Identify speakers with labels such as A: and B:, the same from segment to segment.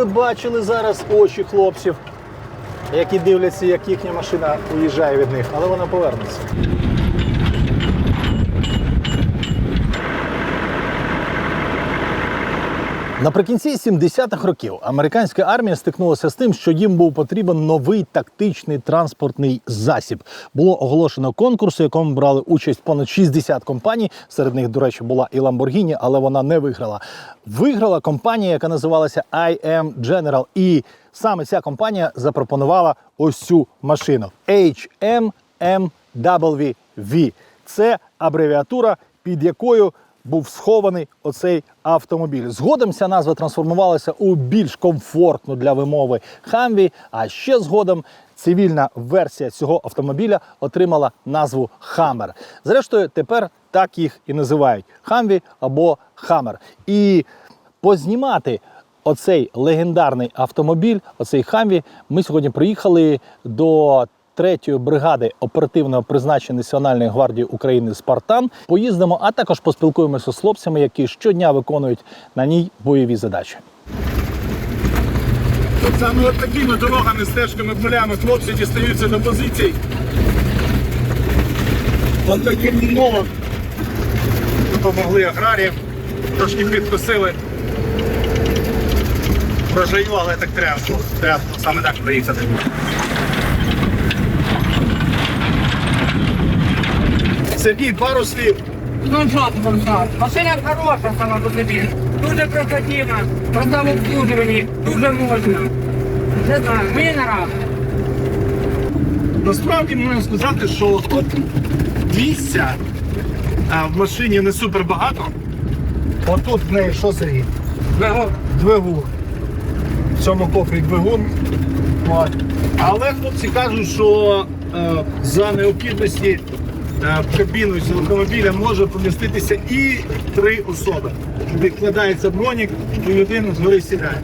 A: ви бачили зараз очі хлопців, які дивляться, як їхня машина уїжджає від них, але вона повернеться. Наприкінці 70-х років американська армія стикнулася з тим, що їм був потрібен новий тактичний транспортний засіб. Було оголошено конкурс, у якому брали участь понад 60 компаній. Серед них, до речі, була і Lamborghini, але вона не виграла. Виграла компанія, яка називалася IM General. І саме ця компанія запропонувала ось цю машину HMMWV. Це абревіатура, під якою був схований оцей автомобіль. Згодом ця назва трансформувалася у більш комфортну для вимови Хамві. А ще згодом цивільна версія цього автомобіля отримала назву Хаммер. Зрештою, тепер так їх і називають Хамві або Хаммер. І познімати оцей легендарний автомобіль, оцей Хамві, ми сьогодні приїхали до третьої бригади оперативного призначення Національної гвардії України Спартан. Поїздимо, а також поспілкуємося з хлопцями, які щодня виконують на ній бойові задачі.
B: Саме от такими дорогами, стежками, полями хлопці дістаються до позицій. От таким умовам допомогли аграріям, трошки підкосили. Врожаю, але так треба. Треба саме так приїхати. Сергій, пару слів.
C: Ну що ти там сказав? Машина хороша сама по собі. Дуже проходима, просто в дуже можна. Не знаю, мені не нравится.
B: Насправді можна сказати, що от місця а, в машині не супер багато.
A: Отут в неї що Сергій?
C: Двигун.
B: Двигун. В цьому кофрі двигун. От. Але хлопці кажуть, що е, за необхідності в кабіну цього автомобіля може поміститися і три особи. Відкладається бронік і людина згори сідає.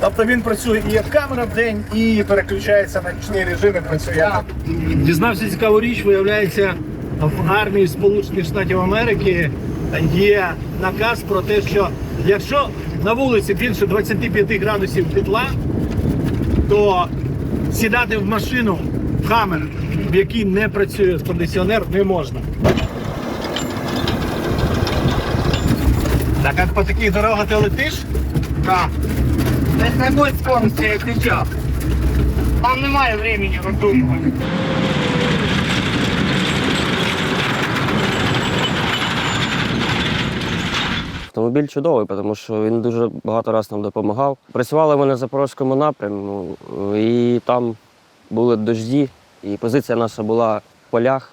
B: Тобто він працює і як камера в день, і переключається на нічний режим і працює. Дізнався цікаву річ, виявляється, в армії Сполучених Штатів Америки є наказ про те, що якщо на вулиці більше 25 градусів тепла, то сідати в машину в хамер, в якій не працює кондиціонер, не можна. Так як по таких дорогах ти летиш?
C: Так. Не знайдуть повністю сейчас. Там немає времени роздумувати.
D: Автомобіль чудовий, тому що він дуже багато разів нам допомагав. Працювали ми на Запорозькому напрямку, і там були дожді, і позиція наша була в полях.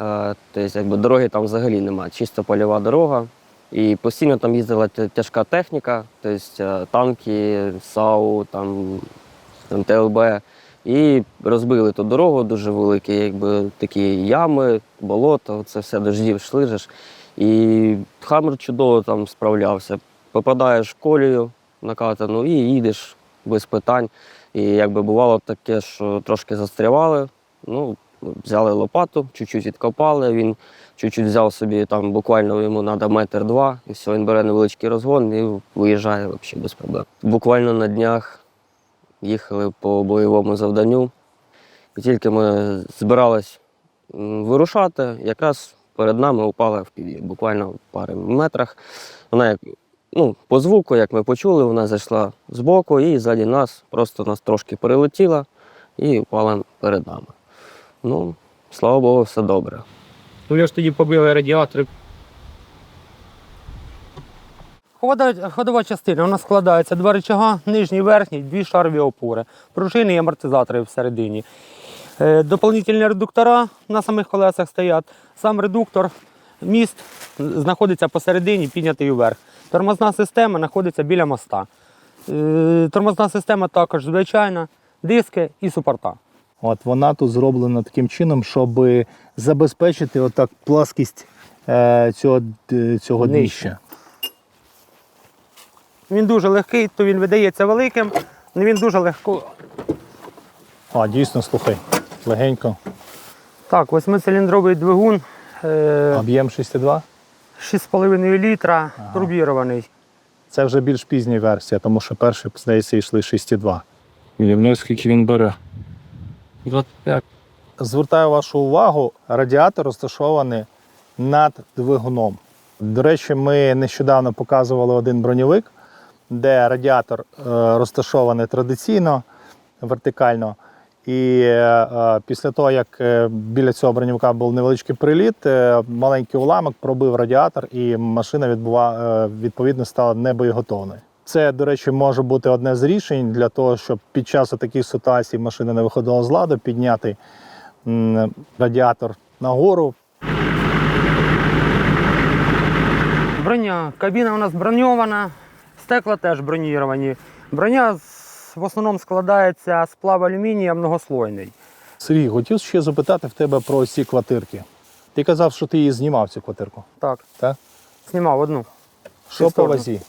D: Е, Тобто, якби дороги там взагалі немає, чисто польова дорога. І постійно там їздила тяжка техніка, тобто е, танки, САУ, там, там ТЛБ. І розбили ту дорогу дуже великі, якби такі ями, болото, це все дожді йшли. І Хаммер чудово там справлявся. Попадаєш колію накатану і їдеш без питань. І якби бувало таке, що трошки застрявали, ну, взяли лопату, чуть-чуть відкопали, він чуть-чуть взяв собі, там буквально йому треба метр два, і все, він бере невеличкий розгон і виїжджає взагалі без проблем. Буквально на днях їхали по бойовому завданню. І тільки ми збирались вирушати, якраз перед нами упала в буквально в пари метрах. Вона як ну, по звуку, як ми почули, вона зайшла збоку і ззаді нас просто нас трошки перелетіла і впала перед нами. Ну, слава Богу, все добре.
C: Ну я ж тоді побили радіатори. Ходова, ходова частина вона складається два рычага, нижній, верхній, дві шарові опори, пружини і амортизатори всередині. Е, дополнительні редуктора на самих колесах стоять. Сам редуктор, міст знаходиться посередині, піднятий вверх. Тормозна система знаходиться біля моста. Е, тормозна система також звичайна, диски і супорта.
A: От вона тут зроблена таким чином, щоб забезпечити отак пласкість е, цього, цього дніща.
C: Він дуже легкий, то він видається великим, але він дуже легко.
A: А, дійсно, слухай, легенько.
C: Так, восьмициліндровий двигун. Е,
A: Об'єм 6,2.
C: 6,5 літра, турбірований.
A: Це вже більш пізня версія, тому що перші, здається, йшли 6,2.
E: Рівно скільки він бере. 25.
A: Звертаю вашу увагу, радіатор розташований над двигуном. До речі, ми нещодавно показували один броньовик, де радіатор е, розташований традиційно, вертикально. І е, е, після того, як е, біля цього броньовика був невеличкий приліт, е, маленький уламок пробив радіатор, і машина відбува, е, відповідно стала небоєготовною. Це, до речі, може бути одне з рішень для того, щоб під час таких ситуацій машина не виходила з ладу, підняти радіатор нагору.
C: Броня. Кабіна у нас броньована, стекла теж броніровані. Броня з- в основному складається з плав алюмінія многослойний.
A: Сергій, хотів ще запитати в тебе про ці квартирки. Ти казав, що ти її знімав цю квартирку.
C: Так,
A: Так?
C: знімав одну.
A: Що по вазі?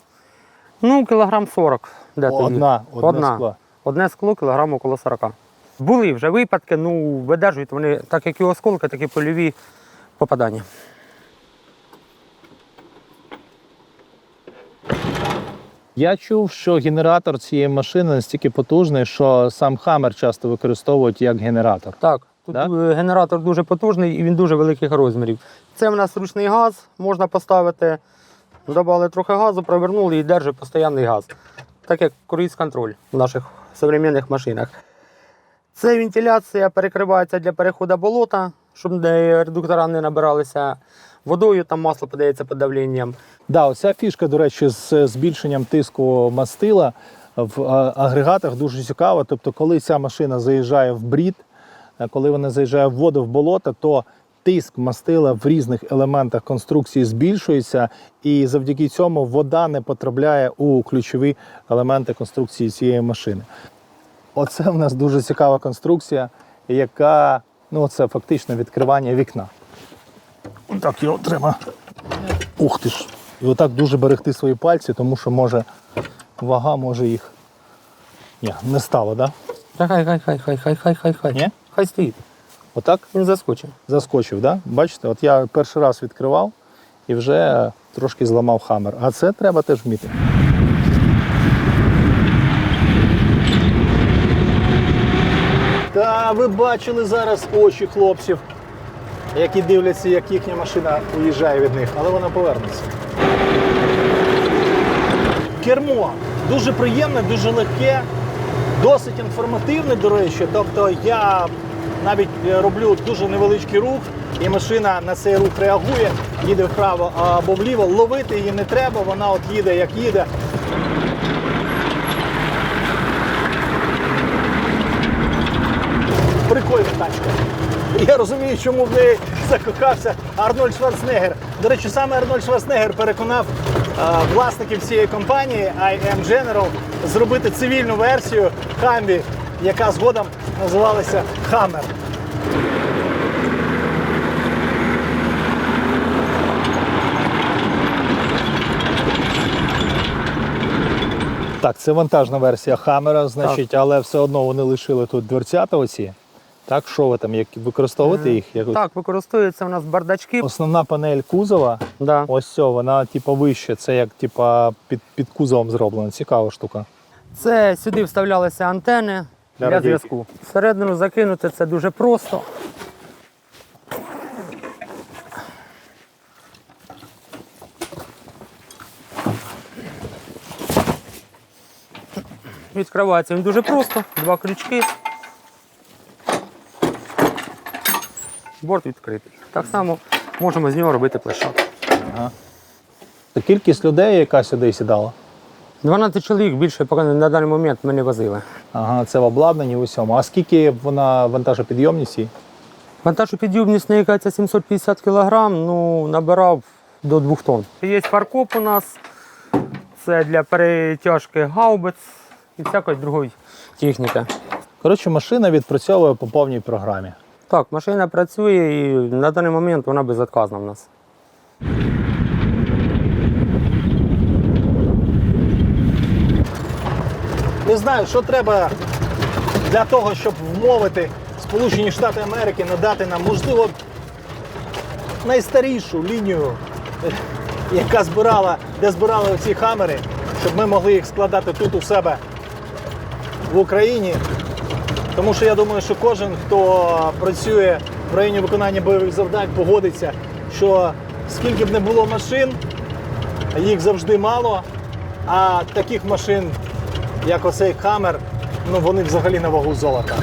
C: Ну, кілограм 40. Де
A: Одна,
C: тоді?
A: одне
C: Одна.
A: скло.
C: Одне скло кілограм около 40. Були вже випадки, ну, видержують вони так як і осколки, так і польові попадання.
A: Я чув, що генератор цієї машини настільки потужний, що сам Хаммер часто використовують як генератор.
C: Так, тут
A: Да?
C: е, генератор дуже потужний і він дуже великих розмірів. Це в нас ручний газ, можна поставити, додали трохи газу, провернули і держить постійний газ. Так як круїз-контроль в наших сучасних машинах. Це вентиляція перекривається для переходу болота, щоб редуктора не набиралися водою, там масло подається під давленням.
A: Да, оця фішка, до речі, з збільшенням тиску мастила в агрегатах дуже цікава. Тобто, коли ця машина заїжджає в брід, е, коли вона заїжджає в воду в болото, то тиск мастила в різних елементах конструкції збільшується, і завдяки цьому вода не потрапляє у ключові елементи конструкції цієї машини. Оце в нас дуже цікава конструкція, яка ну, це фактично відкривання вікна. Так його треба. Ух ти ж. І отак дуже берегти свої пальці, тому що може вага може їх. Ні, не стало, так? Да?
C: Хай, хай, хай, хай, хай, хай, хай, хай.
A: Ні?
C: Хай стоїть.
A: Отак
C: Він заскочив.
A: заскочив, да? Бачите, от я перший раз відкривав і вже трошки зламав хамер. А це треба теж вміти. Та ви бачили зараз очі хлопців, які дивляться, як їхня машина уїжджає від них, але вона повернеться. Кермо дуже приємне, дуже легке, досить інформативне, до речі. Тобто я навіть е, роблю дуже невеличкий рух, і машина на цей рух реагує, їде вправо або вліво. Ловити її не треба, вона от їде, як їде. Прикольна тачка. Я розумію, чому в неї закохався Арнольд Шварценеггер. До речі, саме Арнольд Шварценеггер переконав е, власників цієї компанії IM General зробити цивільну версію Хамві, яка згодом називалася Hammer. Так, це вантажна версія Хаммера, значить, але все одно вони лишили тут дверцята оці. Так, що ви там, як використовувати їх? Як...
C: Так, використовуються у нас бардачки.
A: Основна панель кузова,
C: Да.
A: ось ця, вона типу вище, це як типу, під, під кузовом зроблено. Цікава штука.
C: Це сюди вставлялися антени
A: Для
C: для, зв'язку. Всередину закинути це дуже просто. Відкривається він дуже просто, два крючки. Борт відкритий. Так само можемо з нього робити площадку.
A: Та кількість людей, яка сюди сідала.
C: 12 чоловік більше поки на даний момент ми не возили.
A: Ага, це в обладнанні в усьому. А скільки вона вантажопідйомність? їй?
C: Вантажопідйомність наїкається 750 кг, ну, набирав до 2 тонн. Є фаркоп у нас, це для перетяжки гаубиць і всякої другої техніки.
A: Коротше, машина відпрацьовує по повній програмі.
C: Так, машина працює і на даний момент вона безотказна в нас.
A: Не знаю, що треба для того, щоб вмовити Сполучені Штати Америки надати нам, можливо, найстарішу лінію яка збирала, де збирали ці хамери, щоб ми могли їх складати тут у себе в Україні. Тому що я думаю, що кожен, хто працює в районі виконання бойових завдань, погодиться, що скільки б не було машин, їх завжди мало. А таких машин, як оцей хамер, ну вони взагалі на вагу золота.